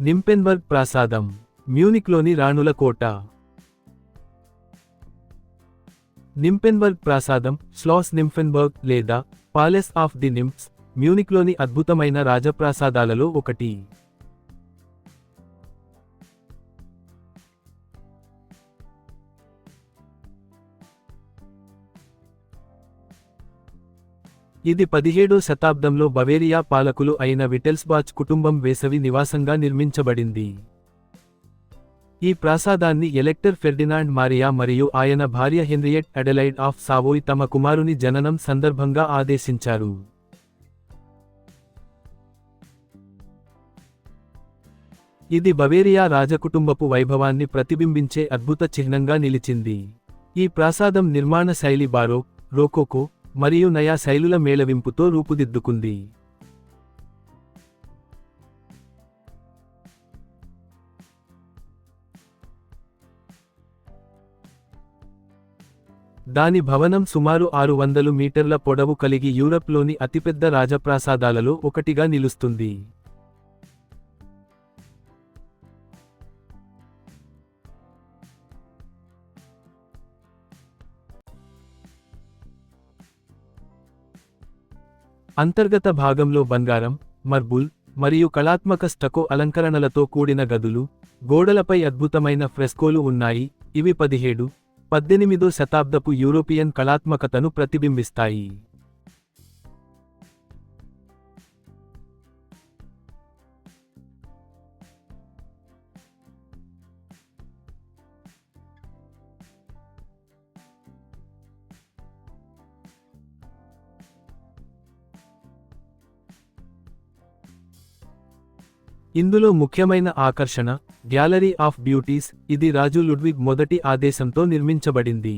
నింపెన్బర్గ్ ప్రాసాదం మ్యూనిక్లోని రాణుల కోట. నింపెన్బర్గ్ ప్రాసాదం Schloss Nymphenburg లేదా palace of the nymphs మ్యూనిక్లోని అద్భుతమైన రాజప్రాసాదాలలో ఒకటి. ఇది పదిహేడో శతాబ్దంలో బవేరియా పాలకులు అయిన విటెల్స్బాచ్ కుటుంబం వేసవి నివాసంగా నిర్మించబడింది. ఈ ప్రాసాదాన్ని ఎలెక్టర్ ఫెర్డినాండ్ మారియా మరియు ఆయన భార్య హెన్రియట్ అడెలైడ్ ఆఫ్ సావోయ్ తమ కుమారుని జననం సందర్భంగా ఆదేశించారు. ఇది బవేరియా రాజకుటుంబపు వైభవాన్ని ప్రతిబింబించే అద్భుత చిహ్నంగా నిలిచింది. ఈ ప్రాసాదం నిర్మాణ శైలి బారోక్ రోకోకో మరియు నయా శైలుల మేళవింపుతో రూపుదిద్దుకుంది. దాని భవనం సుమారు ఆరు వందలు మీటర్ల పొడవు కలిగి యూరప్లోని అతిపెద్ద రాజప్రాసాదాలలో ఒకటిగా నిలుస్తుంది. అంతర్గత భాగంలో బంగారం మర్బుల్ మరియు కళాత్మక స్టకో అలంకరణలతో కూడిన గదులు గోడలపై అద్భుతమైన ఫ్రెస్కోలు ఉన్నాయి. ఇవి పదిహేడు పద్దెనిమిదో శతాబ్దపు యూరోపియన్ కళాత్మకతను ప్రతిబింబిస్తాయి. ఇందులో ముఖ్యమైన ఆకర్షణ గ్యాలరీ ఆఫ్ బ్యూటీస్ ఇది రాజు లుడ్విగ్ మొదటి ఆదేశంతో నిర్మించబడింది.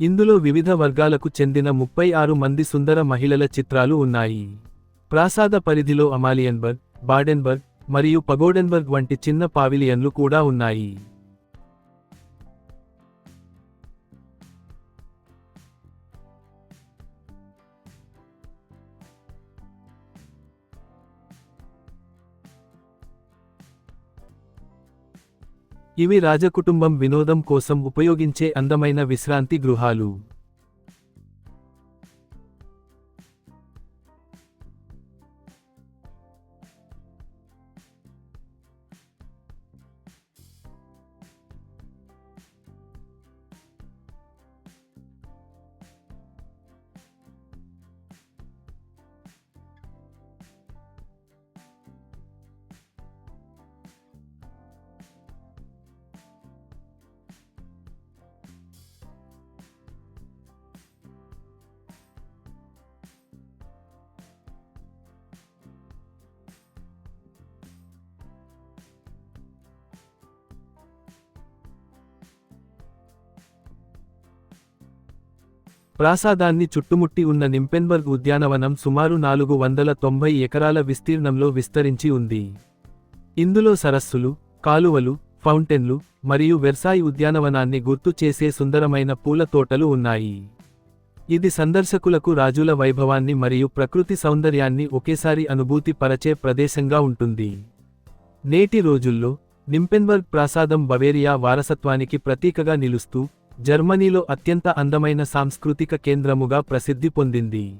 ఇందులో వివిధ వర్గాలకు చెందిన ముప్పై ఆరు మంది సుందర మహిళల చిత్రాలు ఉన్నాయి. ప్రాసాద పరిధిలో అమాలియన్బర్గ్ బాడెన్బర్గ్ మరియు పగోడెన్బర్గ్ వంటి చిన్న పావిలియన్లు కూడా ఉన్నాయి. ఇవి రాజకుటుంబం వినోదం కోసం ఉపయోగించే అందమైన విశ్రాంతి గృహాలు. ప్రాసాదాన్ని చుట్టుముట్టి ఉన్న నింపెన్బర్గ్ ఉద్యానవనం సుమారు నాలుగు వందల తొంభై ఎకరాల విస్తీర్ణంలో విస్తరించి ఉంది. ఇందులో సరస్సులు కాలువలు ఫౌంటెన్లు మరియు వెర్సాయి ఉద్యానవనాన్ని గుర్తు చేసే సుందరమైన పూల తోటలు ఉన్నాయి. ఇది సందర్శకులకు రాజుల వైభవాన్ని మరియు ప్రకృతి సౌందర్యాన్ని ఒకేసారి అనుభూతి పరచే ప్రదేశంగా ఉంటుంది. నేటి రోజుల్లో నింపెన్బర్గ్ ప్రాసాదం బవేరియా వారసత్వానికి ప్రతీకగా నిలుస్తూ జర్మనీలో అత్యంత అందమైన సాంస్కృతిక కేంద్రముగా ప్రసిద్ధి పొందింది.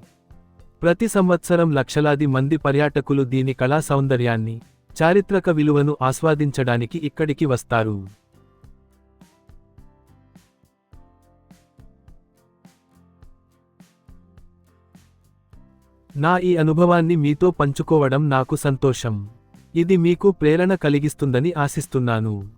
ప్రతి సంవత్సరం లక్షలాది మంది పర్యాటకులు దీని కళా సౌందర్యాన్ని చారిత్రక విలువను ఆస్వాదించడానికి ఇక్కడికి వస్తారు. నా ఈ అనుభవాన్ని మీతో పంచుకోవడం నాకు సంతోషం. ఇది మీకు ప్రేరణ కలిగిస్తుందని ఆశిస్తున్నాను.